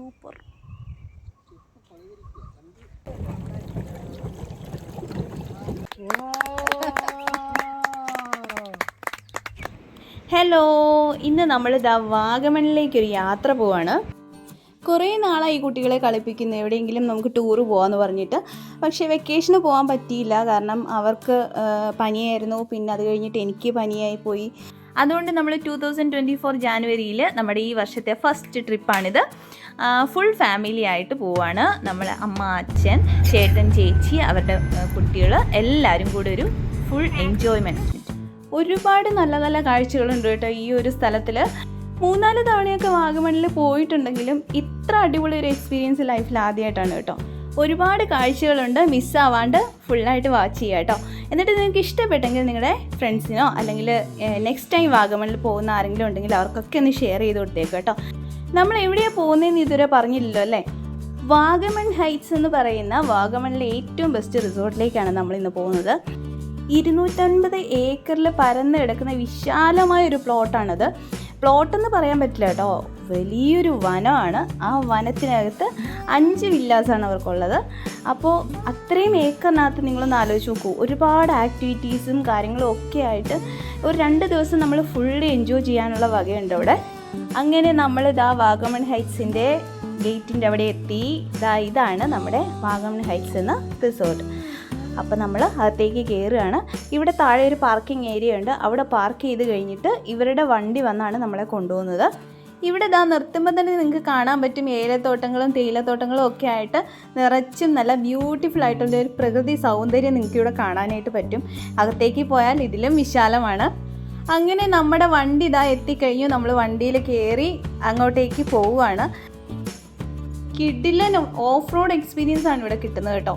Super. Hello ഇന്ന് നമ്മൾ the വാഗമണിലേക്ക് ഒരു യാത്ര പോവാണ്. കുറേ നാളായി കുട്ടികളെ കളിപ്പിക്കുന്നു എവിടെയെങ്കിലും നമുക്ക് ടൂർ പോകാമെന്ന് പറഞ്ഞിട്ട്. പക്ഷേ വെക്കേഷന് പോകാൻ പറ്റിയില്ല. കാരണം അവർക്ക് പനിയായിരുന്നു. പിന്നെ അത് കഴിഞ്ഞിട്ട് എനിക്ക് പനിയായി പോയി. അതുകൊണ്ട് നമ്മൾ ടു തൗസൻഡ് ട്വന്റി ഫോർ ജാനുവരിയിൽ നമ്മുടെ ഈ വർഷത്തെ ഫസ്റ്റ് ട്രിപ്പാണിത് ഫുൾ ഫാമിലി ആയിട്ട് പോവാണ് നമ്മൾ അമ്മ അച്ഛൻ ചേട്ടൻ ചേച്ചി അവരുടെ കുട്ടികൾ എല്ലാവരും കൂടെ ഒരു ഫുൾ എൻജോയ്മെന്റ് ഒരുപാട് നല്ല നല്ല കാഴ്ചകളുണ്ട് കേട്ടോ ഈ ഒരു സ്ഥലത്തിൽ മൂന്നാൽ തവണയൊക്കെ വാഗമണിൽ പോയിട്ടുണ്ടെങ്കിലും ഇത്ര അടിപൊളി ഒരു എക്സ്പീരിയൻസ് ലൈഫിൽ ആദ്യമായിട്ടാണ് കേട്ടോ. ഒരുപാട് കാഴ്ചകളുണ്ട്. മിസ്സാവാണ്ട് ഫുള്ളായിട്ട് വാച്ച് ചെയ്യുക കേട്ടോ. എന്നിട്ട് നിങ്ങൾക്ക് ഇഷ്ടപ്പെട്ടെങ്കിൽ നിങ്ങളുടെ ഫ്രണ്ട്സിനോ അല്ലെങ്കിൽ നെക്സ്റ്റ് ടൈം വാഗമണിൽ പോകുന്ന ആരെങ്കിലും ഉണ്ടെങ്കിൽ അവർക്കൊക്കെ ഒന്ന് ഷെയർ ചെയ്ത് കൊടുത്തേക്ക് കേട്ടോ. നമ്മൾ എവിടെയാണ് പോകുന്നതെന്ന് ഇതുവരെ പറഞ്ഞില്ലല്ലോ അല്ലേ? വാഗമൺ ഹൈറ്റ്സ് എന്ന് പറയുന്ന വാഗമണിലെ ഏറ്റവും ബെസ്റ്റ് റിസോർട്ടിലേക്കാണ് നമ്മൾ ഇന്ന് പോകുന്നത്. ഇരുന്നൂറ്റൻപത് ഏക്കറിൽ പരന്ന് കിടക്കുന്ന വിശാലമായ ഒരു പ്ലോട്ടാണത് പ്ലോട്ടെന്ന് പറയാൻ പറ്റില്ല കേട്ടോ. വലിയൊരു വനമാണ്. ആ വനത്തിനകത്ത് അഞ്ച് വില്ലാസാണ് അവർക്കുള്ളത്. അപ്പോൾ അത്രയും ഏക്കറിനകത്ത് നിങ്ങളൊന്ന് ആലോചിച്ച് നോക്കൂ. ഒരുപാട് ആക്ടിവിറ്റീസും കാര്യങ്ങളും ഒക്കെ ആയിട്ട് ഒരു രണ്ട് ദിവസം നമ്മൾ ഫുള്ളി എൻജോയ് ചെയ്യാനുള്ള വകയുണ്ട് അവിടെ. അങ്ങനെ നമ്മൾ ഇതാ വാഗമൺ ഹൈറ്റ്സിന്റെ ഗേറ്റിന്റെ അവിടെ എത്തി. ഇതാ ഇതാണ് നമ്മുടെ വാഗമൺ ഹൈറ്റ്സ് എന്ന റിസോർട്ട്. അപ്പോൾ നമ്മൾ അകത്തേക്ക് കയറുകയാണ്. ഇവിടെ താഴെ ഒരു പാർക്കിംഗ് ഏരിയ ഉണ്ട്. അവിടെ പാർക്ക് ചെയ്ത് കഴിഞ്ഞിട്ട് ഇവരുടെ വണ്ടി വന്നാണ് നമ്മളെ കൊണ്ടുപോകുന്നത്. ഇവിടെ ഇതാ നിർത്തുമ്പോൾ തന്നെ നിങ്ങൾക്ക് കാണാൻ പറ്റും ഏലത്തോട്ടങ്ങളും തേയിലത്തോട്ടങ്ങളും ഒക്കെ ആയിട്ട് നിറച്ചും നല്ല ബ്യൂട്ടിഫുൾ ആയിട്ടുള്ള ഒരു പ്രകൃതി സൗന്ദര്യം നിങ്ങൾക്ക് ഇവിടെ കാണാനായിട്ട് പറ്റും. അകത്തേക്ക് പോയാൽ ഇതിലും വിശാലമാണ്. അങ്ങനെ നമ്മുടെ വണ്ടി ഇതാ എത്തിക്കഴിഞ്ഞു. നമ്മൾ വണ്ടിയിൽ കയറി അങ്ങോട്ടേക്ക് പോവുകയാണ്. കിഡിലൻ ഓഫ് റോഡ് എക്സ്പീരിയൻസ് ആണ് ഇവിടെ കിട്ടുന്നത് കേട്ടോ.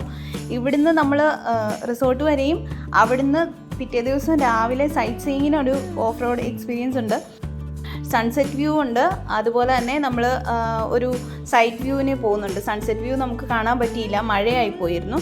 ഇവിടുന്ന് നമ്മൾ റിസോർട്ട് വരെയും അവിടുന്ന് പിറ്റേ ദിവസം രാവിലെ സൈറ്റ് സീയിങ്ങിന് ഒരു ഓഫ് റോഡ് എക്സ്പീരിയൻസ് ഉണ്ട്. സൺസെറ്റ് വ്യൂ ഉണ്ട്. അതുപോലെ തന്നെ നമ്മൾ ഒരു സൈറ്റ് വ്യൂവിന് പോകുന്നുണ്ട്. സൺസെറ്റ് വ്യൂ നമുക്ക് കാണാൻ പറ്റിയില്ല. മഴയായി പോയിരുന്നു.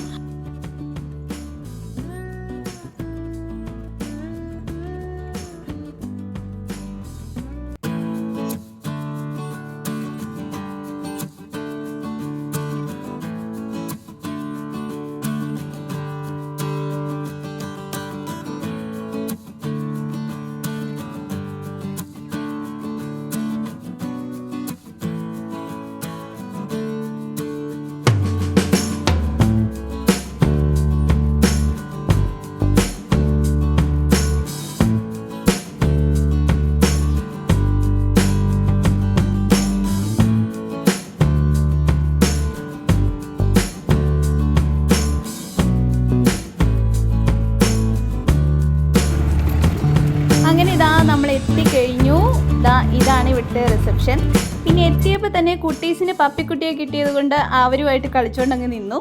ഇവിടുത്തെ ഇനി എത്തിയപ്പോൾ തന്നെ കുട്ടീസിന് പപ്പിക്കുട്ടിയെ കിട്ടിയത് കൊണ്ട് അവരുമായിട്ട് കളിച്ചുകൊണ്ട് നിന്നു.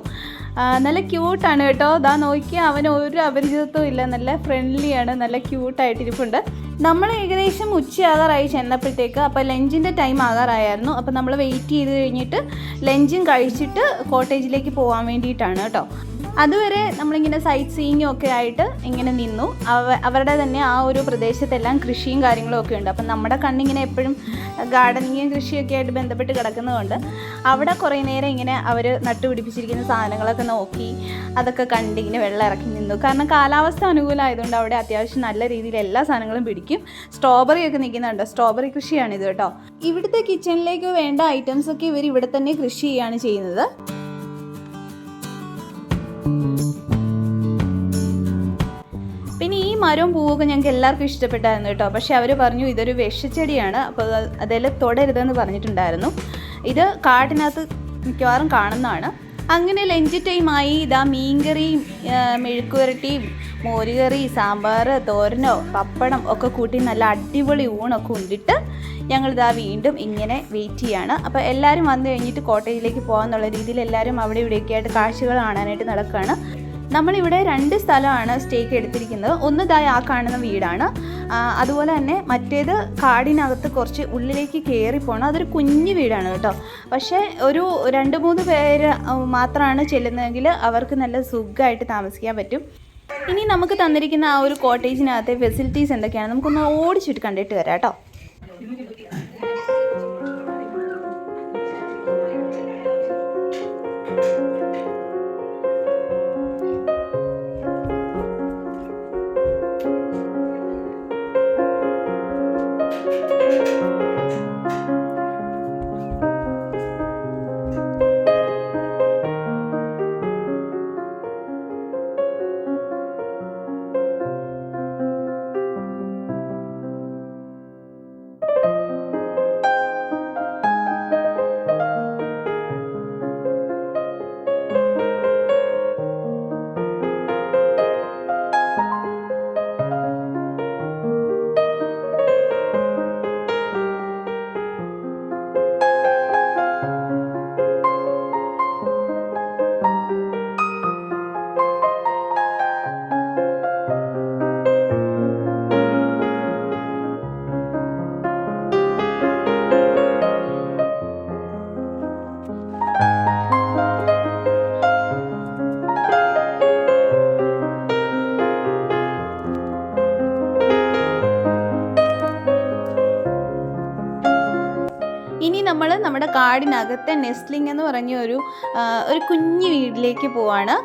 നല്ല ക്യൂട്ടാണ് കേട്ടോ. ഇതാ നോക്കിയാൽ അവന് ഒരു അപരിചിതത്വം ഇല്ല. നല്ല ഫ്രണ്ട്ലിയാണ് നല്ല ക്യൂട്ടായിട്ടിരിപ്പുണ്ട് നമ്മൾ ഏകദേശം ഉച്ചയാകാറായി ചെന്നപ്പോഴത്തേക്ക്. അപ്പോൾ ലഞ്ചിന്റെ ടൈം ആകാറായിരുന്നു. അപ്പോൾ നമ്മൾ വെയിറ്റ് ചെയ്ത് കഴിഞ്ഞിട്ട് ലഞ്ചും കഴിച്ചിട്ട് കോട്ടേജിലേക്ക് പോകാൻ വേണ്ടിയിട്ടാണ് കേട്ടോ. അതുവരെ നമ്മളിങ്ങനെ സൈറ്റ് സീയിങ്ങും ഒക്കെ ആയിട്ട് ഇങ്ങനെ നിന്നു. അവ അവരുടെ തന്നെ ആ ഒരു പ്രദേശത്തെല്ലാം കൃഷിയും കാര്യങ്ങളും ഒക്കെ ഉണ്ട്. അപ്പം നമ്മുടെ കണ്ണിങ്ങനെ എപ്പോഴും ഗാർഡനിങ്ങും കൃഷിയൊക്കെ ആയിട്ട് ബന്ധപ്പെട്ട് കിടക്കുന്നതുകൊണ്ട് അവിടെ കുറേ നേരം ഇങ്ങനെ അവർ നട്ടുപിടിപ്പിച്ചിരിക്കുന്ന സാധനങ്ങളൊക്കെ നോക്കി അതൊക്കെ കണ്ട് ഇങ്ങനെ വെള്ളം ഇറക്കി നിന്നു. കാരണം കാലാവസ്ഥ അനുകൂലമായതുകൊണ്ട് അവിടെ അത്യാവശ്യം നല്ല രീതിയിൽ എല്ലാ സാധനങ്ങളും പിടിക്കും. സ്ട്രോബെറി ഒക്കെ നിൽക്കുന്നുണ്ട്. സ്ട്രോബെറി കൃഷിയാണിത് കേട്ടോ. ഇവിടുത്തെ കിച്ചണിലേക്ക് വേണ്ട ഐറ്റംസ് ഒക്കെ ഇവർ ഇവിടെ തന്നെ കൃഷി ചെയ്യുകയാണ് ചെയ്യുന്നത്. പിന്നെ ഈ മരവും പൂവൊക്കെ ഞങ്ങൾക്ക് എല്ലാവർക്കും ഇഷ്ടപ്പെട്ടായിരുന്നു കേട്ടോ. പക്ഷെ അവർ പറഞ്ഞു ഇതൊരു വിഷച്ചെടിയാണ്. അപ്പോൾ അതെല്ലാം തൊടരുതെന്ന് പറഞ്ഞിട്ടുണ്ടായിരുന്നു. ഇത് കാട്ടിനകത്ത് മിക്കവാറും കാണുന്നതാണ്. അങ്ങനെ ലഞ്ച് ടൈമായി ഇതാ മീൻകറിയും മെഴുക്കുവരട്ടിയും മോരുകറി സാമ്പാർ തോരനോ പപ്പടം ഒക്കെ കൂട്ടി നല്ല അടിപൊളി ഊണൊക്കെ ഉണ്ടിട്ട് ഞങ്ങളിതാ വീണ്ടും ഇങ്ങനെ വെയിറ്റ് ചെയ്യാണ്. അപ്പോൾ എല്ലാവരും വന്നു കഴിഞ്ഞിട്ട് കോട്ടേജിലേക്ക് പോകാമെന്നുള്ള രീതിയിൽ എല്ലാവരും അവിടെ ഇവിടെയൊക്കെ ആയിട്ട് കാഴ്ചകൾ കാണാനായിട്ട് നടക്കുകയാണ് നമ്മളിവിടെ രണ്ട് സ്ഥലമാണ് സ്റ്റേക്ക് എടുത്തിരിക്കുന്നത്. ഒന്ന് ഇതായി ആ കാണുന്ന വീടാണ്. അതുപോലെ തന്നെ മറ്റേത് കാടിനകത്ത് കുറച്ച് ഉള്ളിലേക്ക് കയറി അതൊരു കുഞ്ഞു വീടാണ് കേട്ടോ. പക്ഷേ ഒരു രണ്ട് മൂന്ന് പേര് മാത്രമാണ് ചെല്ലുന്നതെങ്കിൽ അവർക്ക് നല്ല സുഖമായിട്ട് താമസിക്കാൻ പറ്റും. ഇനി നമുക്ക് തന്നിരിക്കുന്ന ആ ഒരു കോട്ടേജിനകത്തെ ഫെസിലിറ്റീസ് എന്തൊക്കെയാണ്? നമുക്കൊന്ന് ഓടിച്ചിട്ട് കണ്ടിട്ട് വരാം കേട്ടോ. കാടിനകത്തെ നെസ്ലിംഗ് എന്ന് പറഞ്ഞ ഒരു ഒരു കുഞ്ഞു വീട്ടിലേക്ക് പോവാണ്.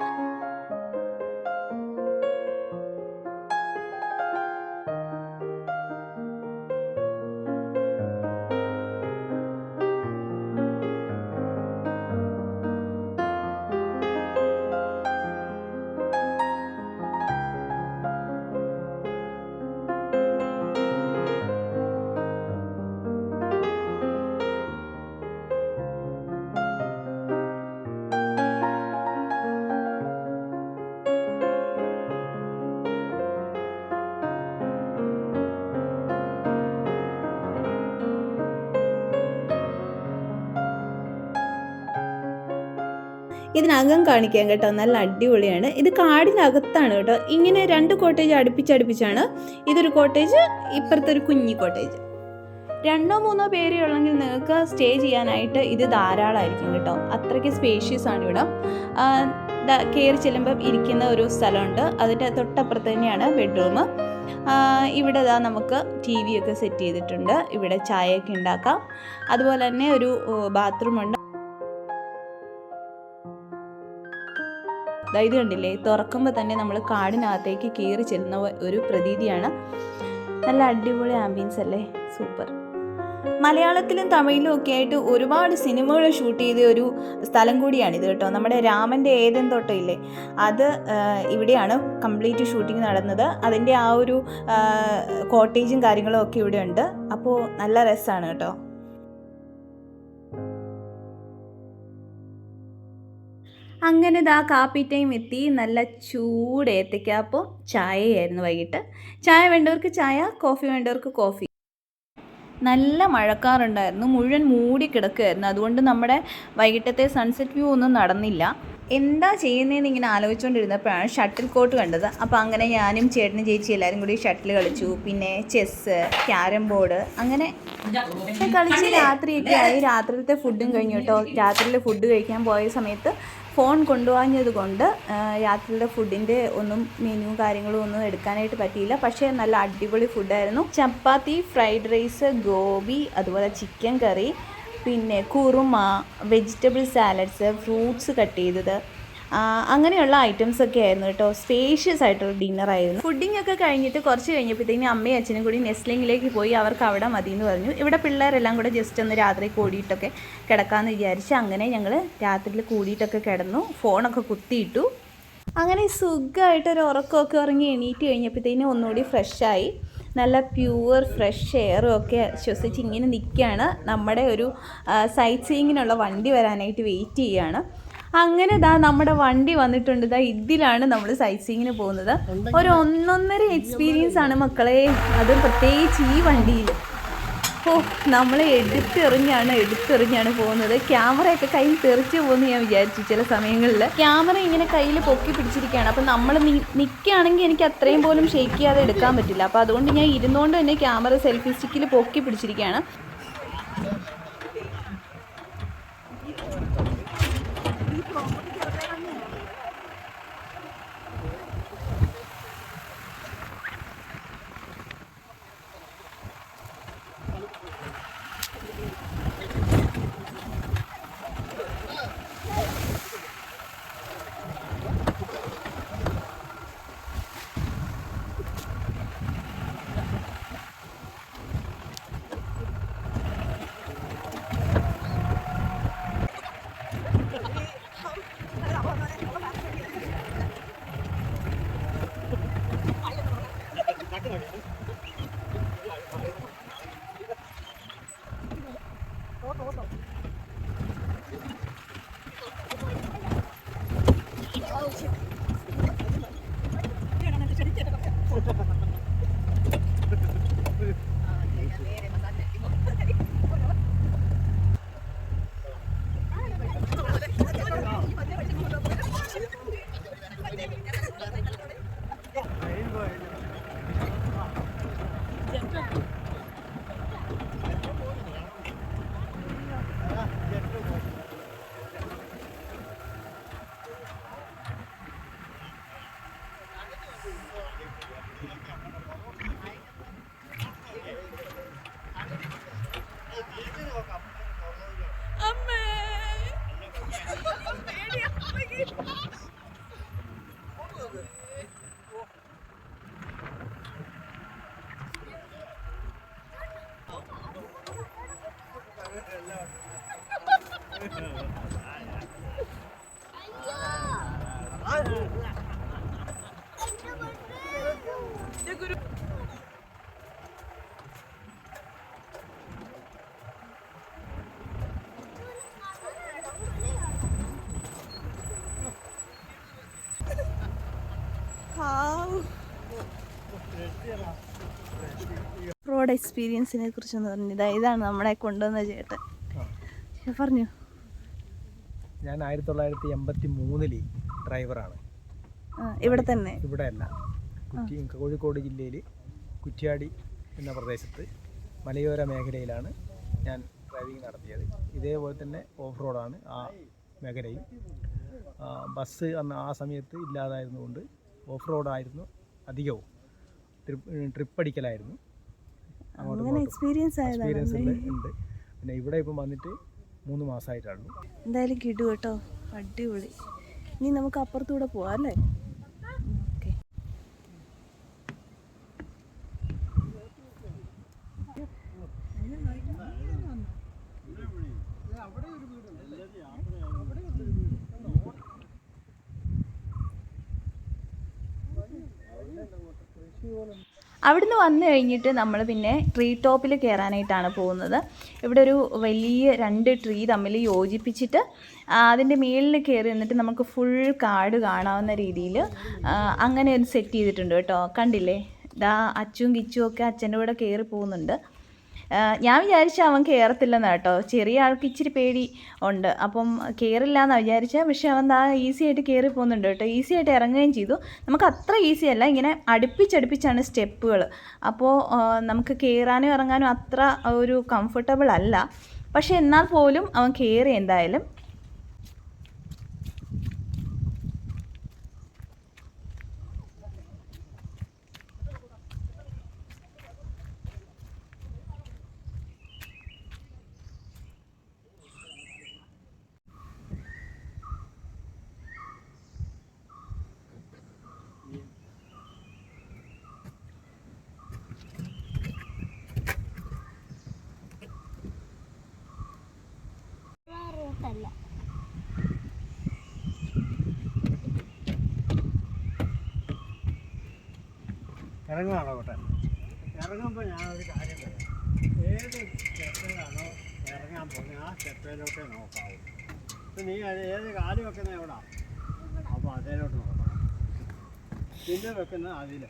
ഇതിനകം കാണിക്കാം കേട്ടോ. നല്ല അടിപൊളിയാണ്. ഇത് കാടിനകത്താണ് കേട്ടോ. ഇങ്ങനെ രണ്ട് കോട്ടേജ് അടുപ്പിച്ചടുപ്പിച്ചാണ് ഇതൊരു കോട്ടേജ് ഇപ്പുറത്തെ ഒരു കുഞ്ഞി കോട്ടേജ് രണ്ടോ മൂന്നോ പേരേ ഉള്ളെങ്കിൽ നിങ്ങൾക്ക് സ്റ്റേ ചെയ്യാനായിട്ട് ഇത് ധാരാളമായിരിക്കും കേട്ടോ. അത്രയ്ക്ക് സ്പേഷ്യസ് ആണ് ഇവിടെ. കയറി ചെല്ലുമ്പം ഇരിക്കുന്ന ഒരു സ്ഥലമുണ്ട്. അതിന്റെ തൊട്ടപ്പുറത്ത് തന്നെയാണ് ബെഡ്റൂം ഇവിടെ ഇതാ നമുക്ക് ടി വി ഒക്കെ സെറ്റ് ചെയ്തിട്ടുണ്ട്. ഇവിടെ ചായയൊക്കെ ഉണ്ടാക്കാം. അതുപോലെ തന്നെ ഒരു ബാത്റൂം ഇത് കണ്ടില്ലേ തുറക്കുമ്പോൾ തന്നെ നമ്മൾ കാടിനകത്തേക്ക് കയറി ചെല്ലുന്ന ഒരു പ്രതീതിയാണ്. നല്ല അടിപൊളി ആംബിയൻസ് അല്ലേ? സൂപ്പർ മലയാളത്തിലും തമിഴിലും ഒക്കെ ആയിട്ട് ഒരുപാട് സിനിമകൾ ഷൂട്ട് ചെയ്ത ഒരു സ്ഥലം ഇത് കേട്ടോ. നമ്മുടെ രാമന്റെ ഏതൻ തൊട്ടില്ലേ അത് ഇവിടെയാണ് കംപ്ലീറ്റ് ഷൂട്ടിംഗ് നടന്നത്. അതിന്റെ ആ ഒരു കോട്ടേജും കാര്യങ്ങളും ഒക്കെ ഇവിടെ ഉണ്ട് അപ്പോൾ നല്ല രസമാണ് കേട്ടോ. അങ്ങനെ ഇതാ കാപ്പി ടൈം എത്തി. നല്ല ചൂട് ഏത്തയ്ക്കാപ്പോൾ ചായയായിരുന്നു വൈകിട്ട്. ചായ വേണ്ടവർക്ക് ചായ കോഫി വേണ്ടവർക്ക് കോഫി നല്ല മഴക്കാറുണ്ടായിരുന്നു. മുഴുവൻ മൂടി കിടക്കുകയായിരുന്നു അതുകൊണ്ട് നമ്മുടെ വൈകിട്ടത്തെ സൺസെറ്റ് വ്യൂ ഒന്നും നടന്നില്ല. എന്താ ചെയ്യുന്നതെന്ന് ഇങ്ങനെ ആലോചിച്ചുകൊണ്ടിരുന്നപ്പോഴാണ് ഷട്ടിൽ കോട്ട് കണ്ടത്. അപ്പോൾ അങ്ങനെ ഞാനും ചേട്ടനും ചേച്ചി എല്ലാവരും കൂടി ഷട്ടിൽ കളിച്ചു. പിന്നെ ചെസ്സ് ക്യാരം ബോർഡ് അങ്ങനെ കളിച്ച് രാത്രിയൊക്കെ ആയി. രാത്രിയിലത്തെ ഫുഡും കഴിഞ്ഞു കേട്ടോ. രാത്രിയിലെ ഫുഡ് കഴിക്കാൻ പോയ സമയത്ത് ഫോൺ കൊണ്ടുപോകാഞ്ഞത് കൊണ്ട് യാത്രയുടെ ഫുഡിന്റെ ഒന്നും മെനു കാര്യങ്ങളും ഒന്നും എടുക്കാനായിട്ട് പറ്റിയില്ല. പക്ഷേ നല്ല അടിപൊളി ഫുഡായിരുന്നു ചപ്പാത്തി ഫ്രൈഡ് റൈസ് ഗോബി അതുപോലെ ചിക്കൻ കറി പിന്നെ kurma vegetable salads fruits cut ചെയ്തത്. അങ്ങനെയുള്ള ഐറ്റംസ് ഒക്കെ ആയിരുന്നു കേട്ടോ. സ്പേഷ്യസ് ആയിട്ടുള്ള ഡിന്നർ ആയിരുന്നു. ഫുഡിംഗ് ഒക്കെ കഴിഞ്ഞിട്ട് കുറച്ച് കഴിഞ്ഞപ്പോഴത്തേക്കും അമ്മയും അച്ഛനും കൂടി നെസ്ലിംഗിലേക്ക് പോയി. അവർക്ക് അവിടെ മതി എന്ന് പറഞ്ഞു. ഇവിടെ പിള്ളേരെല്ലാം കൂടെ ജസ്റ്റ് ഒന്ന് രാത്രി കൂടിയിട്ടൊക്കെ കിടക്കാമെന്ന് വിചാരിച്ച് അങ്ങനെ ഞങ്ങൾ രാത്രിയിൽ കൂടിയിട്ടൊക്കെ കിടന്നു. ഫോണൊക്കെ കുത്തിയിട്ടു. അങ്ങനെ സുഖമായിട്ടൊരു ഉറക്കമൊക്കെ ഉറങ്ങി എണീറ്റ് കഴിഞ്ഞപ്പോഴത്തേനും ഒന്നുകൂടി ഫ്രഷായി നല്ല പ്യുവർ ഫ്രഷ് എയറും ഒക്കെ ശ്വസിച്ച് ഇങ്ങനെ നിൽക്കുകയാണ്. നമ്മുടെ ഒരു സൈറ്റ് സീയിങ്ങിനുള്ള വണ്ടി വരാനായിട്ട് വെയിറ്റ് ചെയ്യുകയാണ്. അങ്ങനെ ദാ നമ്മുടെ വണ്ടി വന്നിട്ടുണ്ട്. ദാ ഇതിലാണ് നമ്മൾ സൈറ്റ് പോകുന്നത്. ഒരു ഒന്നൊന്നര എക്സ്പീരിയൻസ് ആണ് മക്കളെ. അത് പ്രത്യേകിച്ച് ഈ വണ്ടിയിൽ ഓ നമ്മൾ എടുത്തെറിഞ്ഞാണ് എടുത്തെറിഞ്ഞാണ് പോകുന്നത്. ക്യാമറയൊക്കെ കയ്യിൽ തെറിച്ച് പോകുന്നു ഞാൻ വിചാരിച്ചു ചില സമയങ്ങളിൽ ക്യാമറ ഇങ്ങനെ കയ്യിൽ പൊക്കി പിടിച്ചിരിക്കുകയാണ്. അപ്പം നമ്മൾ നിൽക്കുകയാണെങ്കിൽ എനിക്ക് അത്രയും പോലും ഷെയ്ക്ക് ചെയ്യാതെ എടുക്കാൻ പറ്റില്ല. അപ്പോൾ അതുകൊണ്ട് ഞാൻ ഇരുന്നുകൊണ്ട് തന്നെ ക്യാമറ സെൽഫി സ്റ്റിക്കിൽ പൊക്കി പിടിച്ചിരിക്കുകയാണ്. റോഡ് എക്സ്പീരിയൻസിനെ കുറിച്ചൊന്ന് പറഞ്ഞു. ഇതാ ഇതാണ് നമ്മളെ കൊണ്ടുവന്ന ചേട്ടൻ. പറഞ്ഞു. ഞാൻ ആയിരത്തി തൊള്ളായിരത്തി എൺപത്തി മൂന്നിൽ ഡ്രൈവറാണ് ഇവിടെ തന്നെ. ഇവിടെ അല്ല. കുറ്റി കോഴിക്കോട് ജില്ലയിൽ കുറ്റ്യാടി എന്ന പ്രദേശത്ത് മലയോര മേഖലയിലാണ് ഞാൻ ഡ്രൈവിംഗ് നടത്തിയത്. ഇതേപോലെ തന്നെ ഓഫ് റോഡാണ് ആ മേഖലയിൽ. ബസ് അന്ന് ആ സമയത്ത് ഇല്ലാതായിരുന്നുകൊണ്ട് ഓഫ് റോഡായിരുന്നു അധികവും. ട്രിപ്പ് ട്രിപ്പ് അടിക്കലായിരുന്നു അങ്ങോട്ടും അങ്ങനെ എക്സ്പീരിയൻസ് എക്സ്പീരിയൻസ് ഉണ്ട്. പിന്നെ ഇവിടെ ഇപ്പം വന്നിട്ട് മൂന്ന് മാസമായിട്ടാണ് എന്തായാലും കിടു കേട്ടോ. അടിപൊളി. ഇനി നമുക്ക് അപ്പുറത്തൂടെ പോവാം അല്ലേ? അവിടുന്ന് വന്നു കഴിഞ്ഞിട്ട് നമ്മൾ പിന്നെ ട്രീ ടോപ്പിൽ കയറാനായിട്ടാണ് പോകുന്നത്. ഇവിടെ ഒരു വലിയ രണ്ട് ട്രീ തമ്മിൽ യോജിപ്പിച്ചിട്ട് അതിന്റെ മേളിൽ കയറി നിന്നിട്ട് നമുക്ക് ഫുൾ കാട് കാണാവുന്ന രീതിയിൽ അങ്ങനെ ഒന്ന് സെറ്റ് ചെയ്തിട്ടുണ്ട് കേട്ടോ. കണ്ടില്ലേ? ദാ അച്ചും കിച്ചും ഒക്കെ അച്ഛന്റെ കൂടെ കയറി പോകുന്നുണ്ട്. ഞാൻ വിചാരിച്ച അവൻ കയറത്തില്ലെന്ന് കേട്ടോ. ചെറിയ ആൾക്ക് ഇച്ചിരി പേടി ഉണ്ട്. അപ്പം കയറില്ല എന്നാണ് വിചാരിച്ച. പക്ഷെ അവൻ ദാ ഈസി ആയിട്ട് കയറി പോകുന്നുണ്ട് കേട്ടോ. ഈസി ആയിട്ട് ഇറങ്ങുകയും ചെയ്തു. നമുക്ക് അത്ര ഈസി അല്ല. ഇങ്ങനെ അടുപ്പിച്ചടുപ്പിച്ചാണ് സ്റ്റെപ്പുകൾ. അപ്പോൾ നമുക്ക് കയറാനും ഇറങ്ങാനും അത്ര ഒരു കംഫർട്ടബിൾ അല്ല. പക്ഷെ എന്നാൽ പോലും അവൻ കയറി എന്തായാലും ഇറങ്ങുവാണോ കോട്ടെ ഇറങ്ങുമ്പോൾ ഒരു കാര്യം പറയാം. ഏത് സ്റ്റെപ്പിലാണോ ഇറങ്ങാൻ പോകുന്നത് ആ സ്റ്റെപ്പിലോട്ടേ നോക്കാവൂ. നീ അത് ഏത് കാൽ വെക്കുന്നത് എവിടാ? അപ്പോൾ അതിലോട്ട് നോക്കണം. പിന്നെ വെക്കുന്നത് അതിൽ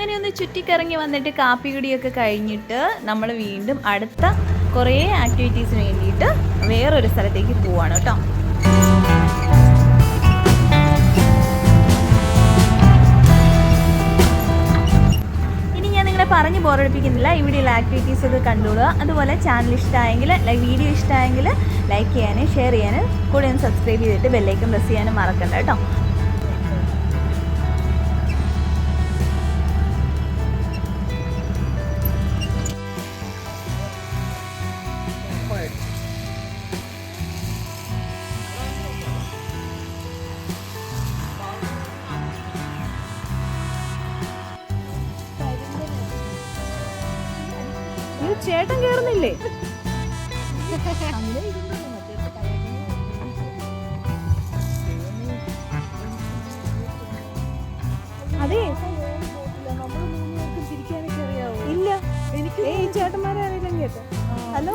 അങ്ങനെ ഒന്ന് ചുറ്റിക്കറങ്ങി വന്നിട്ട് കാപ്പി കുടിയൊക്കെ കഴിഞ്ഞിട്ട് നമ്മൾ വീണ്ടും അടുത്ത കുറേ ആക്ടിവിറ്റീസിന് വേണ്ടിയിട്ട് വേറൊരു സ്ഥലത്തേക്ക് പോവാണ് കേട്ടോ. പറഞ്ഞ് ബോറടിപ്പിക്കുന്നില്ല. ഇവിടെയുള്ള ആക്ടിവിറ്റീസ് ഒക്കെ കണ്ടോളുക അതുപോലെ ചാനൽ ഇഷ്ടമായെങ്കിൽ വീഡിയോ ഇഷ്ടമായെങ്കിൽ ലൈക്ക് ചെയ്യാനും ഷെയർ ചെയ്യാനും കൂടെ ഒന്ന് സബ്സ്ക്രൈബ് ചെയ്തിട്ട് ബെല്ലൈക്കൻ പ്രസ് ചെയ്യാനും മറക്കണ്ട കേട്ടോ. ചേട്ടൻ കേറുന്നില്ലേ? അതെ. ഇല്ല. എനിക്ക് ഏയ് ചേട്ടന്മാരെ അറിയില്ല കേട്ടോ. ഹലോ?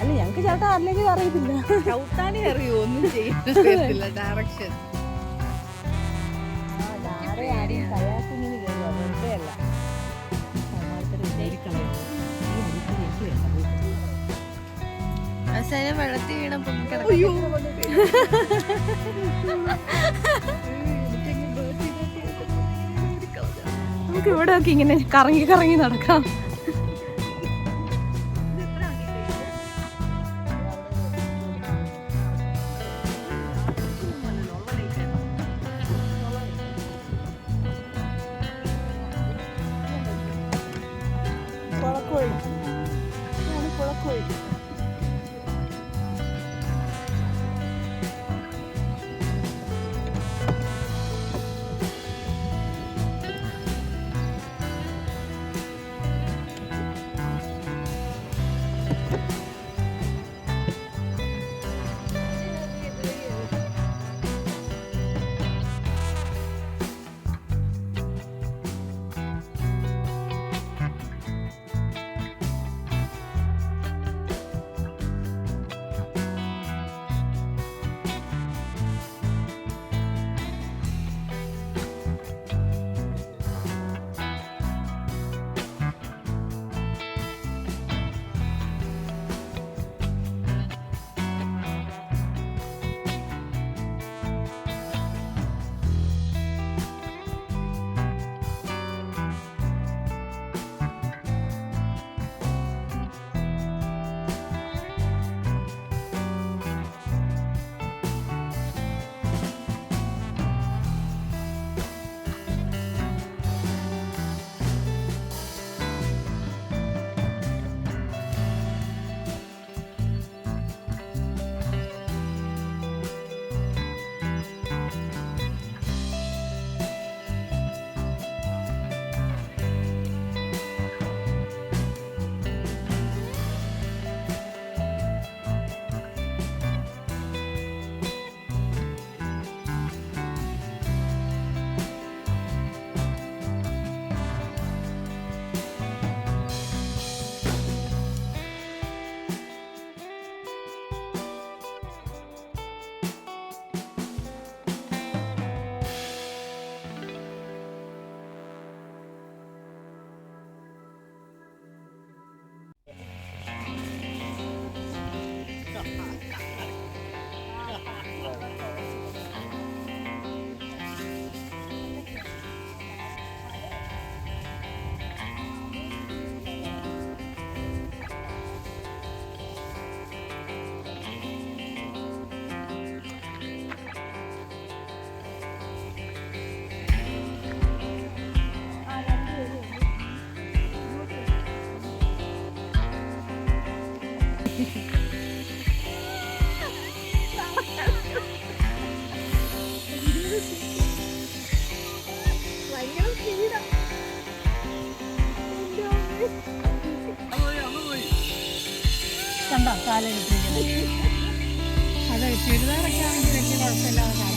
അല്ല ഞങ്ങക്ക് ചേട്ടാ അല്ലെങ്കിൽ അറിയത്തില്ല. അറിയൂ ഒന്നും ഡയറക്ഷൻ അവസാനം വെള്ളത്തിൽ വീണപ്പോ അയ്യോ. നമുക്ക് ഇവിടെ ഒക്കെ ഇങ്ങനെ കറങ്ങി കറങ്ങി നടക്കാം. കണ്ടോ? കാലെടുത്തിരിക്കുന്നത്. അത് ചുരിദാറൊക്കെ ആണെങ്കിൽ വലിയ കുഴപ്പമില്ലാതെ കാലം